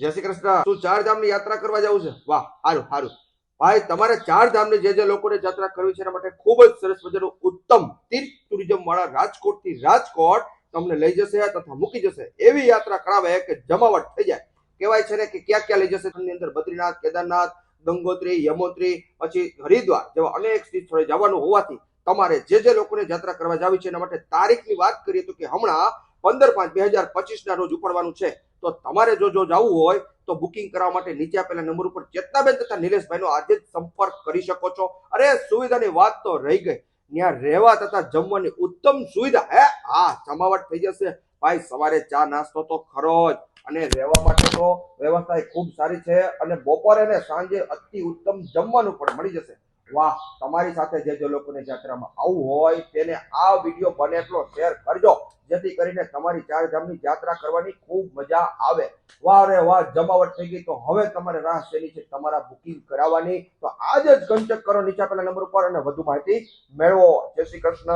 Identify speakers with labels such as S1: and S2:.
S1: જય શ્રી કૃષ્ણ. શું ચાર ધામની યાત્રા કરવા જવું છે? વાહ, સારું સારું. ભાઈ, તમારે ચાર ધામની જે જે લોકોને યાત્રા કરવી છે એના માટે ખૂબ જ સરસ મજાનું ઉત્તમ તીર્થ ટુરિઝમ વાળા રાજકોટથી રાજકોટ તમને લઈ જશે તથા મૂકી જશે. એવી યાત્રા કરાવે કે જમાવટ થઈ જાય. કહેવાય છે ને કે ક્યાં ક્યાં લઈ જશે? એની અંદર બદ્રીનાથ, કેદારનાથ, ગંગોત્રી, યમોત્રી, પછી હરિદ્વાર જેવા અનેક સ્થળે જવાનું હોવાથી તમારે જે જે લોકોને યાત્રા કરવા જાવી છે એના માટે તારીખની વાત કરીએ તો કે હમણાં પંદર પાંચ બે હજાર પચીસના રોજ ઉપડવાનું છે. તો તમારે જો જો જવું હોય, તો બુકિંગ કરવા માટે નીચે આપેલા નંબર ઉપર ચેતનાબેન તથા નિલેશભાઈનો આજે જ સંપર્ક કરી શકો છો. અરે, સુવિધાની વાત તો રહી ગઈ. ત્યાં રહેવા તથા જમવાની ઉત્તમ સુવિધા. હે, હા, જમાવટ થઈ જશે. ભાઈ, સવારે ચા નાસ્તો તો ખરો જ. અને રહેવા માટે તો વ્યવસ્થા ખૂબ સારી છે. અને બપોરે ને સાંજે અતિ ઉત્તમ જમવાનું પણ મળી જશે. વાહ, તમારી સાથે જે જે લોકોને યાત્રામાં આવવું હોય, તેને આ વીડિયો બને એટલો શેર કરજો. જેથી કરીને તમારી ચાર ધામની યાત્રા કરવાની ખૂબ મજા આવે. વાહ રે વાહ, જમાવટ થઈ ગઈ. તો હવે તમારે રાહ શેની છે તમારા બુકિંગ કરાવવાની. તો આજે જ કંચક કરો નીચે પેલા નંબર ઉપર અને વધુ માહિતી મેળવો. જય શ્રી કૃષ્ણ.